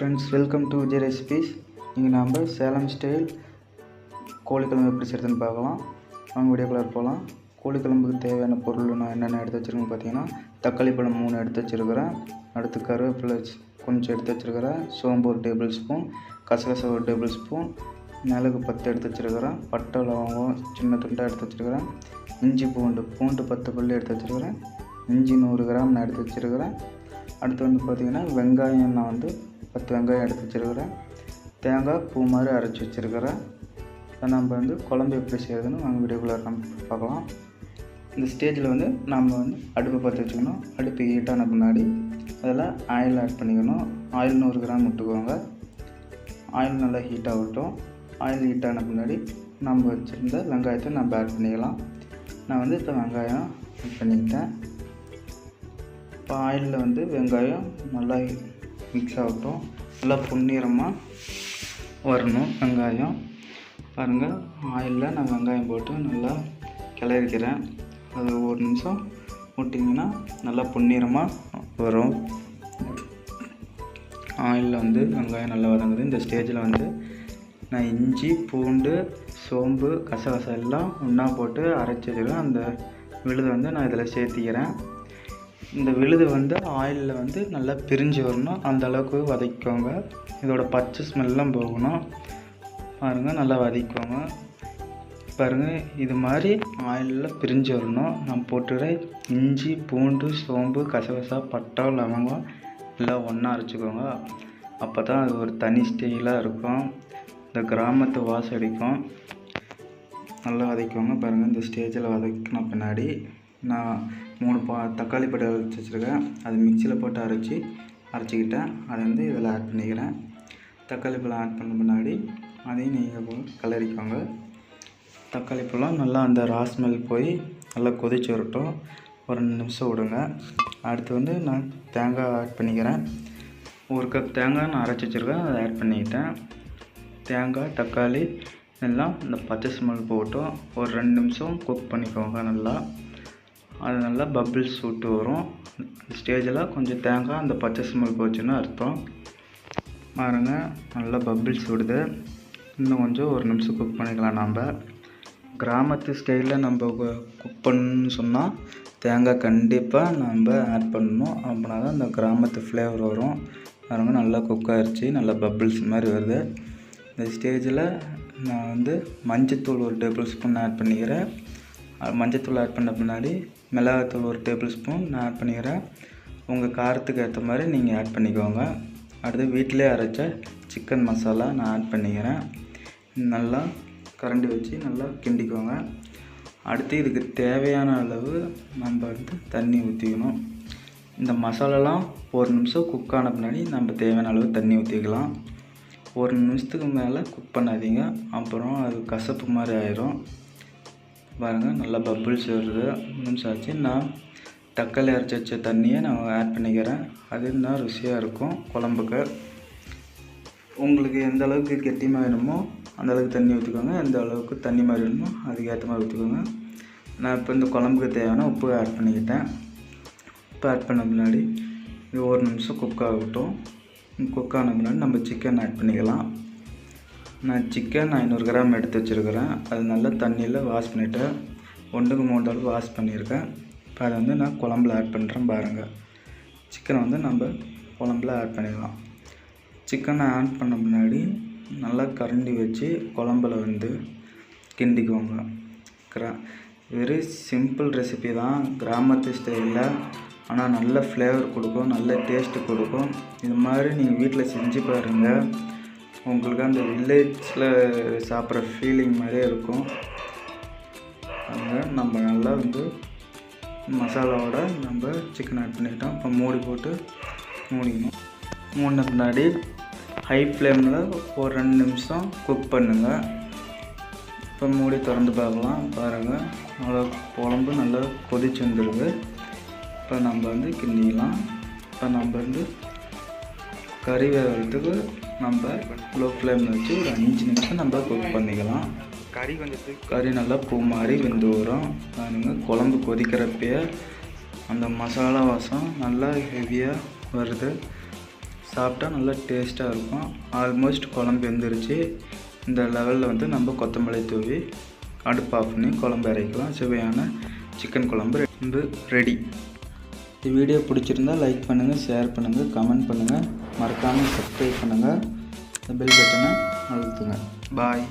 Friends welcome to Vijay recipes இங்கே நாம் Salem style கோழிக்குழம்பு எப்படி செய்கிறதுன்னு பார்க்கலாம். வாங்க வீடியோக்குள்ளே போகலாம் கோழிக்குழம்புக்கு தேவையான பொருள் நான் என்னென்ன எடுத்து வச்சுருக்கேன்னு பார்த்தீங்கன்னா தக்காளி பழம் மூணு எடுத்து வச்சுருக்கிறேன். அடுத்து கருவேப்பிலை கொஞ்சம் எடுத்து வச்சுருக்கிறேன். சோம்பு ஒரு டேபிள் ஸ்பூன் கசகசை ஒரு டேபிள் ஸ்பூன் மிளகு பத்து எடுத்து வச்சுருக்கிறேன். பட்டை லவங்கம் சின்ன துண்டாக எடுத்து வச்சுருக்கிறேன். இஞ்சி பூண்டு பூண்டு பத்து பல்லு எடுத்து வச்சுருக்கிறேன். இஞ்சி நூறு கிராம் நான் எடுத்து வச்சுருக்கிறேன். அடுத்து வந்து பார்த்திங்கன்னா வெங்காயம் நான் வந்து பத்து வெங்காயம் எடுத்து வச்சுருக்கிறேன். தேங்காய் பூ மாதிரி அரைச்சி வச்சுருக்கிறேன். இப்போ நம்ம வந்து குழம்பு எப்படி செய்யறதுன்னு வாங்க வீடியோக்குள்ளே நம்ம பார்க்கலாம். இந்த ஸ்டேஜில் வந்து நம்ம வந்து அடுப்பை பற்ற வச்சுக்கணும். அடுப்பு ஹீட்டான முன்னாடி அதில் ஆயில் ஆட் பண்ணிக்கணும். ஆயில் நூறு கிராம் விட்டுக்கோங்க. ஆயில் நல்லா ஹீட் ஆகட்டும். ஆயில் ஹீட் ஆன பின்னாடி நம்ம வச்சுருந்த வெங்காயத்தை நம்ம ஆட் பண்ணிக்கலாம். நான் வந்து இப்போ வெங்காயம் ஆட் பண்ணிக்கிட்டேன். இப்போ ஆயிலில் வந்து வெங்காயம் நல்லா மிக்ஸ் ஆகட்டும் நல்லா பொன்னிறமாக வரணும் வெங்காயம். பாருங்கள் ஆயிலில் நான் வெங்காயம் போட்டு நல்லா கிளறிக்கிறேன். அது ஒரு நிமிஷம் விட்டிங்கன்னா நல்லா பொன்னிறமாக வரும். ஆயிலில் வந்து வெங்காயம் நல்லா வதங்குது. இந்த ஸ்டேஜில் வந்து நான் இஞ்சி பூண்டு சோம்பு கசகசம் எல்லாம் ஒன்றா போட்டு அரைச்சி அந்த விழுதை வந்து நான் இதில் சேர்த்திக்கிறேன். இந்த விழுது வந்து ஆயிலில் வந்து நல்லா பிரிஞ்சு வரணும். அந்த அளவுக்கு வதக்கிக்கோங்க. இதோட பச்சை ஸ்மெல்லாம் போகணும். பாருங்கள் நல்லா வதக்கிக்கோங்க. பாருங்கள் இது மாதிரி ஆயிலில் பிரிஞ்சு வரணும். நான் போட்டுக்கிற இஞ்சி பூண்டு சோம்பு கசகசா பட்டை லவங்கம் எல்லாம் ஒன்றா அரைச்சிக்கோங்க. அப்போ தான் அது ஒரு தனி ஸ்டைலாக இருக்கும். இந்த கிராமத்து வாசம் அடிக்கும். நல்லா வதக்கிக்கோங்க. பாருங்கள் இந்த ஸ்டேஜில் வதக்கின பின்னாடி நான் மூணு பா தக்காளி பட்டை அரைச்சி வச்சுருக்கேன். அது மிக்சியில் போட்டு அரைச்சி அரைச்சிக்கிட்டேன். அதை வந்து இதில் ஆட் பண்ணிக்கிறேன். தக்காளி பழம் ஆட் பண்ண முன்னாடி அதையும் நீங்கள் போட்டு கிளறிக்கோங்க தக்காளி பழம் நல்லா அந்த ராஸ்மெல் போய் நல்லா கொதிச்சு வரட்டும். ஒரு ரெண்டு நிமிஷம் விடுங்க. அடுத்து வந்து நான் தேங்காய் ஆட் பண்ணிக்கிறேன். ஒரு கப் தேங்காய் நான் அரைச்சி வச்சுருக்கேன். அதை ஆட் பண்ணிக்கிட்டேன். தேங்காய் தக்காளி எல்லாம் இந்த பச்சை ஸ்மெல் போட்டும் ஒரு ரெண்டு நிமிஷம் குக் பண்ணிக்கோங்க நல்லா. அது நல்லா பப்பிள்ஸ் விட்டு வரும். ஸ்டேஜில் கொஞ்சம் தேங்காய் அந்த பச்சை ஸ்மெல் போச்சுன்னு அர்த்தம். பாருங்க நல்லா பப்பிள்ஸ் விடுது இன்னும் கொஞ்சம் ஒரு நிமிஷம் குக் பண்ணிக்கலாம் நம்ம கிராமத்து ஸ்டைலில் நம்ம குக் பண்ணணும்னு சொன்னால் தேங்காய் கண்டிப்பாக நம்ம ஆட் பண்ணணும். அப்படின்னா தான் இந்த கிராமத்து ஃப்ளேவர் வரும். பாருங்க நல்லா குக் ஆகிடுச்சி நல்லா பப்பிள்ஸ் மாதிரி வருது. இந்த ஸ்டேஜில் நான் வந்து மஞ்சத்தூள் ஒரு டேபிள் ஸ்பூன் ஆட் பண்ணிக்கிறேன். மஞ்சத்தூள் ஆட் பண்ண பின்னாடி மிளகாத்தூள் ஒரு டேபிள் ஸ்பூன் நான் ஆட் பண்ணிக்கிறேன். உங்கள் காரத்துக்கு ஏற்ற மாதிரி நீங்கள் ஆட் பண்ணிக்கோங்க. அடுத்து வீட்டிலே அரைச்ச சிக்கன் மசாலா நான் ஆட் பண்ணிக்கிறேன். நல்லா கரண்டி வச்சு நல்லா கிண்டிக்கோங்க. அடுத்து இதுக்கு தேவையான அளவு நம்ம வந்து தண்ணி ஊற்றிக்கணும் இந்த மசாலாலாம் ஒரு நிமிஷம் குக் ஆன பின்னாடி நம்ம தேவையான அளவு தண்ணி ஊற்றிக்கலாம் ஒரு நிமிஷத்துக்கு மேலே குக் பண்ணாதீங்க. அப்புறம் அது கசப்பு மாதிரி ஆயிரும். பாருங்கள் நல்லா பப்புள்ஸ் வருது. நிமிஷம் ஆச்சு. நான் தக்காளி அரைச்சி வச்ச தண்ணியை நான் ஆட் பண்ணிக்கிறேன். அது இன்னும் ருசியாக இருக்கும் குழம்புக்கு. உங்களுக்கு எந்த அளவுக்கு கெட்டியமாக வேணுமோ அந்த அளவுக்கு தண்ணி ஊற்றிக்கோங்க எந்த அளவுக்கு தண்ணி மாதிரி வேணுமோ அதுக்கேற்ற மாதிரி ஊற்றிக்கோங்க நான் இப்போ இந்த குழம்புக்கு தேவையான உப்பு ஆட் பண்ணிக்கிட்டேன். உப்பு ஆட் பண்ண முன்னாடி இது ஒரு நிமிஷம் குக் ஆகட்டும். குக் ஆன முன்னாடி நம்ம சிக்கன் ஆட் பண்ணிக்கலாம். நான் சிக்கன் ஐநூறு கிராம் எடுத்து வச்சுருக்கிறேன். அது நல்லா தண்ணியில் வாஷ் பண்ணிவிட்டேன் ஒன்றுக்கு மூணு தடவை வாஷ் பண்ணியிருக்கேன். இப்போ அதை வந்து நான் குழம்புல ஆட் பண்ணுறேன் பாருங்கள் சிக்கனை வந்து நம்ம குழம்புல ஆட் பண்ணிடலாம். சிக்கனை ஆட் பண்ண முன்னாடி நல்லா கரண்டி வச்சு குழம்புல வந்து கிண்டிக்குவாங்க கிரா வெரி சிம்பிள் ரெசிபி தான். கிராமத்து ஸ்டைலில் ஆனால் நல்ல ஃப்ளேவர் கொடுக்கும் நல்ல டேஸ்ட்டு கொடுக்கும். இது மாதிரி நீங்கள் வீட்டில் செஞ்சு பாருங்கள் உங்களுக்கு அந்த வில்லேஜில் சாப்பிட்ற ஃபீலிங் மாதிரியே இருக்கும். அங்கே நம்ம நல்லா வந்து மசாலாவோட நம்ம சிக்கன் ஆட் பண்ணிக்கிட்டோம் இப்போ மூடி போட்டு மூடிக்கணும். மூடின பின்னாடி ஹை ஃப்ளேமில் ஒரு ரெண்டு நிமிஷம் குக் பண்ணுங்கள் இப்போ மூடி திறந்து பார்க்கலாம். பாருங்கள் நல்லா குழம்பு நல்லா கொதிச்சு வந்துடுது இப்போ நம்ம வந்து கிண்டிக்கலாம். இப்போ நம்ம வந்து கறி வேகிறதுக்கு நம்ம லோ ஃப்ளேமில் வச்சு ஒரு அஞ்சு நிமிஷம் நம்ம குக் பண்ணிக்கலாம். கறி கொஞ்சம் கறி நல்லா பூ மாதிரி வெந்து வரும். பாருங்க குழம்பு கொதிக்கிறப்பயே அந்த மசாலா வாசம் நல்லா ஹெவியாக வருது. சாப்பிட்டா நல்லா டேஸ்ட்டாக இருக்கும். ஆல்மோஸ்ட் குழம்பு வெந்துருச்சு. இந்த லெவலில் வந்து நம்ம கொத்தமல்லி தூவி அடுப்பு ஆஃப் பண்ணி குழம்பு இறக்கலாம் சுவையான சிக்கன் குழம்பு ரொம்ப ரெடி. இந்த வீடியோ பிடிச்சிருந்தா லைக் பண்ணுங்கள் ஷேர் பண்ணுங்கள் கமெண்ட் பண்ணுங்கள் மறக்காமல் சப்ஸ்கிரைப் பண்ணுங்கள் இந்த பெல் பட்டனை அழுத்துங்க. பாய்